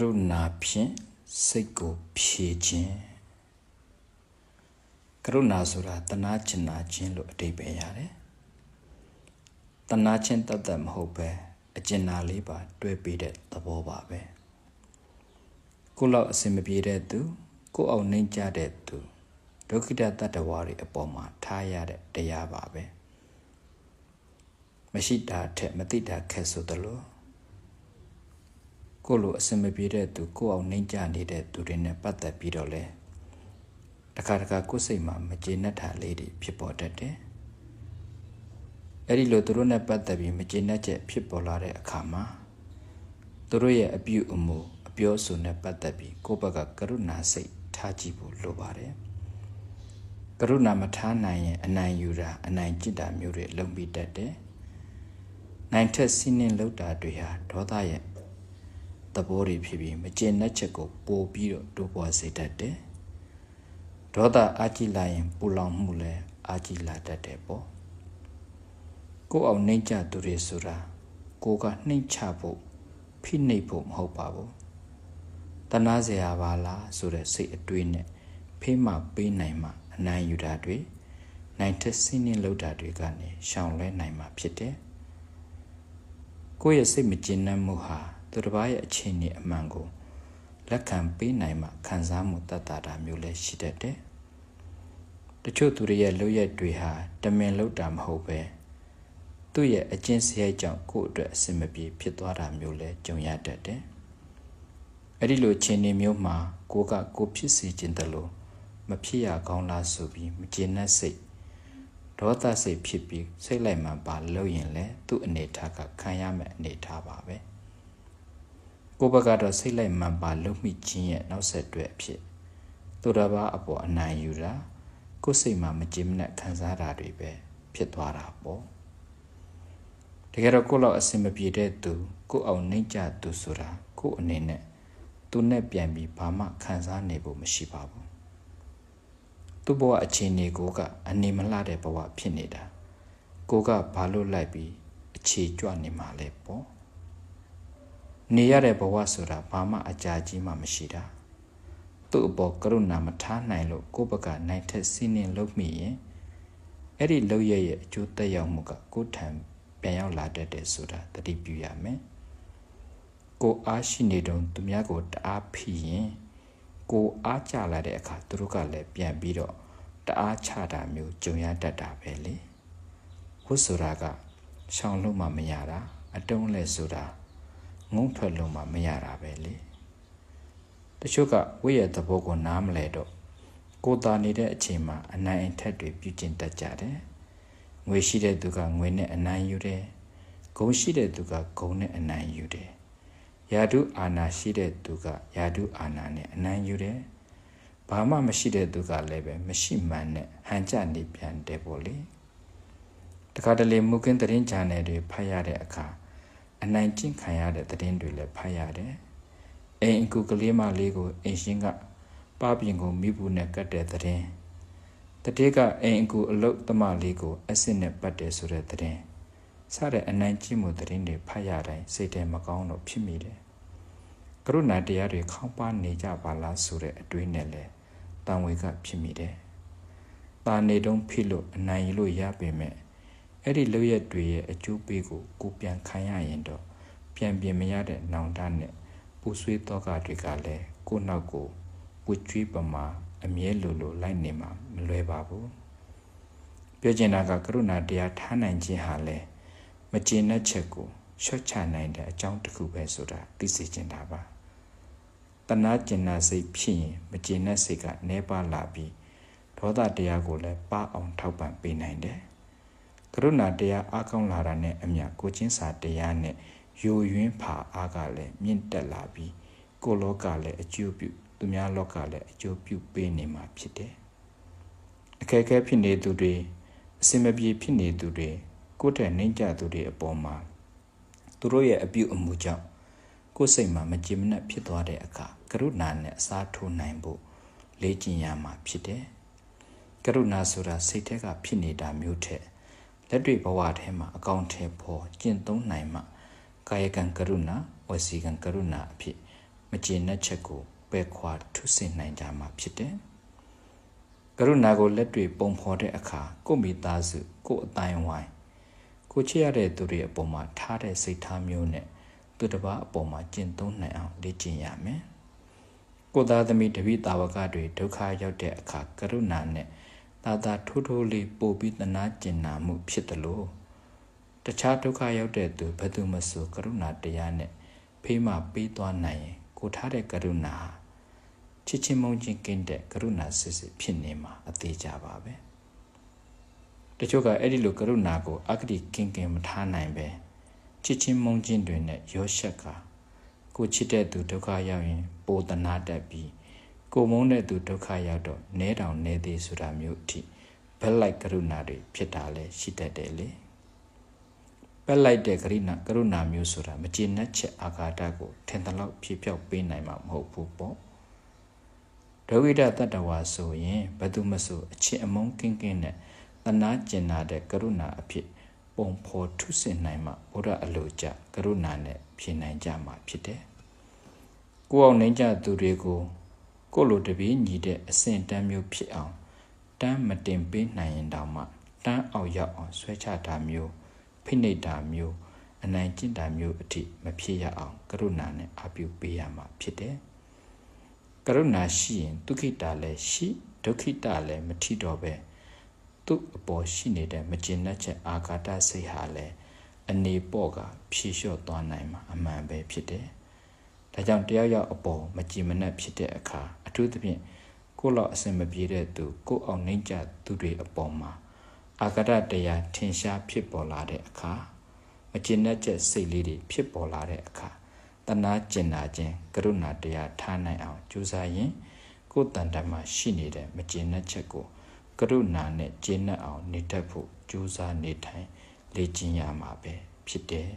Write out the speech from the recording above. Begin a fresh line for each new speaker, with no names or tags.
ရုဏာဖြင့်စိတ်ကိုဖြည့်ခြင်းကရုဏာဆိုတာတနာကျင်နာခြင်းလို့အဓိပ္ပာယ်ရတယ်တနာခြင်းတတ်တတ်မဟုတ်ပဲအကျင်နာလေးပါ တွဲပေးတဲ့သဘောပါပဲကိုလောက်အစင်မပြေတဲ့သူ ကိုအောင်နှိမ့်ကြတဲ့သူဒုက္ခိတတတ္တဝါတွေအပေါ်မှာထားရတဲ့တရားပါပဲမရှိတာထက်မသိတာခက်ဆိုသလို ကိုလိုအစင်မပြေတဲ့သူကိုအောင်နှိမ့်ကြနေတဲ့သူတွေနဲ့ပတ်သက်ပြီးတော့လဲတခါတခါကိုယ်စိတ်မှာမကျေနပ်တာလေးတွေဖြစ်ပေါ်တတ်တယ်အဲ့ဒီလိုသူတို့နဲ့ပတ်သက်ပြီးမကျေနပ်ချက်ဖြစ်ပေါ်လာတဲ့အခါမှာသူတို့ရဲ့အပြုအမူအပြောဆိုနဲ့ပတ်သက်ပြီးကိုယ့်ဘက်ကကရုဏာစိတ်ထားကြည့်ဖို့လိုပါတယ်ကရုဏာမထားနိုင်ရင်အနိုင်ယူတာအနိုင်ကျင့်တာမျိုးတွေလုံပြီးတတ်တယ်နိုင်ထက်စီးနှင်းလောက်တာတွေဟာဒေါသရဲ့ သဘောတွေဖြစ်ပြီးမကျေနပ်ချက်ကိုပိုပြီးတော့တိုးပွားစေတတ်တယ်။ဒေါသအာကြည့်လာရင်ပူလောင်မှုလည်းအာကြည့်လာတတ်တယ်ပေါ့။ကိုယ်အောင်နှိမ့်ချသူတွေဆိုတာကိုကနှိမ့်ချဖို့ဖိနှိပ်ဖို့မဟုတ်ပါဘူး။တနာစရာပါလားဆိုတဲ့စိတ်အတွေးနဲ့ဖေးမှပေးနိုင်မှအနိုင်ယူတာတွေနိုင်ထက်စင်းနှင်းလောက်တာတွေကနေရှောင်လဲနိုင်မှာဖြစ်တယ်။ကိုယ့်ရဲ့စိတ်မကျေနပ်မှုဟာ သူတစ်ပါးရဲ့အခြေအနေအမှန်ကိုလက်ခံပေးနိုင်မှခံစားမှုတတ်တာတာမျိုးလည်းရှိတတ်တယ်။တချို့သူတွေရဲ့လုပ်ရက်တွေဟာတမင်လုပ်တာမဟုတ်ပဲသူ့ရဲ့အကျင့်စရိုက်ကြောင့်ကိုယ့်အတွက်အဆင်မပြေဖြစ်သွားတာမျိုးလည်းကြုံရတတ်တယ်။အဲ့ဒီလိုအခြေအနေမျိုးမှာကိုကကိုဖြစ်စေခြင်းတလို့မဖြစ်ရကောင်းလားဆိုပြီးမကျေနပ်စိတ်ဒေါသစိတ်ဖြစ်ပြီးစိတ်လိုက်မှပါလို့ရင်လည်းသူ့အနေထားကခံရမယ့်အနေထားပါပဲ။ ကိုဘက်ကတော့စိတ်လိုက်မှန်ပါလုံမိခြင်းရဲ့နောက်ဆက်တွဲအဖြစ်သူတစ်ပါးအပေါ်အနိုင်ယူတာကိုယ်စိတ်မှာမကြည်မနဲ့ခံစားတာတွေပဲဖြစ်သွားတာပေါ့တကယ်တော့ကိုယ့်လောက်အဆင်မပြေတဲ့သူကိုယ့်အောင်နှိမ့်ကြသူဆိုတာကိုယ့်အနေနဲ့သူနဲ့ပြန်ပြီးဘာမှခံစားနေဖို့မရှိပါဘူးသူ့ဘဝအခြေအနေကိုကအနေမလှတဲ့ဘဝဖြစ်နေတာကိုကဘာလို့လိုက်ပြီးအခြေကြွနေမှာလဲပေါ့ နေရတဲ့ဘဝဆိုတာဘာမှအကြာကြီးမှမရှိတာသူ့အပေါ်ကရုဏာမထားနိုင်လို့ကိုယ့်ဘက်ကနိုင်ထက်စီးနှင်းလုပ်မိရင်အဲ့ဒီလုပ်ရရဲ့အကျိုးသက်ရောက်မှုကကိုယ်ထံပြန်ရောက်လာတတ်တယ်ဆိုတာသတိပြုရမယ်ကိုအားရှိနေတုံသူများကိုတအားဖိရင်ကိုအားကြလာတဲ့အခါသူတို့ကလည်းပြန်ပြီးတော့တအားချတာမျိုးကြုံရတတ်တာပဲလေဝတ်ဆိုတာကရှောင်လို့မှမရတာအတုံးလဲဆိုတာ ငုံထွက်လုံးမှမရတာပဲလေတချို့ကဝိရသဘောကိုနားမလဲတော့ကိုတာနေတဲ့အချိန်မှာအနိုင်အထက်တွေပြုကျင့်တတ်ကြတယ်ငွေရှိတဲ့သူကငွေနဲ့အနိုင်ယူတယ်ဂုံရှိတဲ့သူကဂုံနဲ့အနိုင်ယူတယ်ယာတုအာနာရှိတဲ့သူကယာတုအာနာနဲ့အနိုင်ယူတယ်ဘာမှမရှိတဲ့သူကလည်းပဲမရှိမှန်နဲ့ဟန်ကြနေပြန်တယ်ပေါ့လေတခါတလေမူကင်းတရင်ချန်နယ်တွေဖတ်ရတဲ့အခါ အနိုင်ကျင့်ခံရတဲ့သတင်းတွေလည်းဖတ်ရတယ်။အိမ်အကူကလေးမလေးကိုအိမ်ရှင်ကပပင်ကိုမိဘူးနဲ့ကတ်တဲ့သတင်း။တတိကအိမ်အကူအလုတ်သမလေးကိုအစစ်နဲ့ပတ်တယ်ဆိုတဲ့သတင်း။စတဲ့အနိုင်ကျင့်မှုသတင်းတွေဖတ်ရတိုင်းစိတ်ထဲမကောင်းတော့ဖြစ်မိတယ်။ကရုဏာတရားတွေခေါင်းပါနေကြပါလားဆိုတဲ့အတွေးနဲ့လဲတန်ဝေကဖြစ်မိတယ်။တာနေတုံးဖိလို့အနိုင်လို့ရပေမဲ့ အဲ့ဒီလုပ်ရက်တွေရဲ့အကျိုးပေးကိုကိုပြန်ခံရရင်တော့ပြန်ပြင်မရတဲ့နောင်တနဲ့ပူဆွေးတော့ကတွေကလည်းကိုနောက်ကိုဝှချွေးပမာအမြဲလိုလိုလိုက်နေမှာမလွယ်ပါဘူးပြောချင်တာကကရုဏာတရားထားနိုင်ခြင်းဟာလေမကျေနပ်ချက်ကိုရှော့ချနိုင်တဲ့အကြောင်းတစ်ခုပဲဆိုတာသိစေချင်တာပါတနာကျင်နာစိတ်ဖြစ်ရင်မကျေနပ်စိတ်ကနေပါလာပြီးဒေါသတရားကိုလည်းပအောင်ထောက်ပံ့ပေးနိုင်တယ်က ရုဏာတရားအားကောင်းလာတာနဲ့အမျှကိုချင်းစာတရားနဲ့ယိုယွင်းဖာအားကလည်းမြင့်တက်လာပြီးကိုလောကလည်းအကျိုးပြုသူများလောကလည်းအကျိုးပြုပေးနေမှာဖြစ်တယ်။အခက်အခဲဖြစ်နေသူတွေအစင်မပြေဖြစ်နေသူတွေကိုယ့်တဲ့နှိမ့်ကြသူတွေအပေါ်မှာသူတို့ရဲ့အပြုအမူကြောင့်ကိုယ်စိတ်မှာမကြည်မနှက်ဖြစ်သွားတဲ့အခါကရုဏာနဲ့အစားထိုးနိုင်ဖို့လေ့ကျင့်ရမှာဖြစ်တယ်။ကရုဏာဆိုတာစိတ်ထဲကဖြစ်နေတာမျိုးထက် လက်တွေ့ဘဝထဲမှာအကောင့်ထဲပေါ်ကျင့်သုံးနိုင်မှကာယကံကရုဏာဝစီကံကရုဏာအဖြစ်ပမကျေနပ်ချက်ကိုပယ်ခွာထုဆင်နိုင်ကြမှာဖြစ်တယ်။ကရုဏာကိုလက်တွေ့ပုံဖော်တဲ့အခါကိုမိသားစုကိုအတိုင်းဝိုင်းကိုချစ်ရတဲ့သူတွေအပေါ်မှာထားတဲ့စိတ်ထားမျိုးနဲ့သူတစ်ပါးအပေါ်မှာကျင့်သုံးနိုင်အောင်လေ့ကျင့်ရမယ်။ကိုသားသမီးတပိတာဝကတွေဒုက္ခရောက်တဲ့အခါကရုဏာနဲ့ သာသာထိုးထိုးလေးပို့ပြီးတနာကျင်နာမှုဖြစ်တယ်လို့တခြားဒုက္ခရောက်တဲ့သူဘယ်သူမဆိုကရုဏာတရားနဲ့ဖေးမှပေးသွားနိုင်ရင်ကိုထားတဲ့ကရုဏာချစ်ချင်းမုန်းချင်းကင်းတဲ့ကရုဏာစစ်စစ်ဖြစ်နေမှာအသေးကြပါပဲတချို့ကအဲ့ဒီလိုကရုဏာကိုအကတိကင်းကင်းမထားနိုင်ပဲချစ်ချင်းမုန်းချင်းတွေနဲ့ရောရှက်ကကိုချစ်တဲ့သူဒုက္ခရောက်ရင်ပိုတနာတတ်ပြီး ကိုမုန်းတဲ့သူဒုက္ခရောက်တော့နဲတောင်နဲသေးဆိုတာမျိုးအထိဘက်လိုက်ကရုဏာတွေဖြစ်တာလဲရှိတတ်တယ်လေဘက်လိုက်တဲ့ကရုဏာကရုဏာမျိုးဆိုတာမကျေနပ်ချက်အာဃာတကိုထင်သလောက်ဖြေပြောက်ပေးနိုင်မှာမဟုတ်ဘူးပေါ့ဒဝိဒတတ္တဝါဆိုရင်ဘသူမဆိုအချစ်အမုန်းကင်းကင်းနဲ့တနာကျင်နာတဲ့ကရုဏာအဖြစ်ပုံဖော်ထုဆင်နိုင်မှဘုရားအလိုကြကရုဏာနဲ့ဖြေနိုင်ကြမှာဖြစ်တယ်။ကိုအောင်နိုင်ကြသူတွေကို ကိုလိုတပည့်ညီတဲ့အဆင့်တန်းမျိုးဖြစ်အောင်တန်းမတင်ပေးနိုင်ရင်တောင်မှတန်းအောင်ရောက်အောင်ဆွဲချတာမျိုးဖိနှိပ်တာမျိုးအနိုင်ကျင့်တာမျိုးအထိမဖြစ်ရအောင်ကရုဏာနဲ့အပြုပေးရမှာဖြစ်တယ်။ကရုဏာရှိရင်ဒုက္ခိတလည်းရှိဒုက္ခိတလည်းမထိတော့ပဲသူ့အပေါ်ရှိနေတဲ့မကျေနပ်ချက်အာဃာတစိတ်ဟာလည်းအနေပေါ့ကဖြေလျှော့သွားနိုင်မှာအမှန်ပဲဖြစ်တယ်။ဒါကြောင့်တယောက်ယောက်အပေါ်မကြည်မနှက်ဖြစ်တဲ့အခါ အထူးသဖြင့်ကိုယ့်လောက်အစင်မပြေတဲ့သူကိုယ့်အောင်နှိမ့်ကြသူတွေအပေါ်မှာအာဃာတတရားထင်ရှားဖြစ်ပေါ်လာတဲ့အခါမကျေနပ်ချက်စိတ်လေးတွေဖြစ်ပေါ်လာတဲ့အခါတနာကျင်နာခြင်းကရုဏာတရားထားနိုင်အောင်ကြိုးစားရင်ကိုယ်တန်တမှာရှိနေတဲ့မကျေနပ်ချက်ကိုကရုဏာနဲ့ကျေနပ်အောင်နေတတ်ဖို့ကြိုးစားနေထိုင်လေ့ကျင့်ရမှာပဲဖြစ်တယ်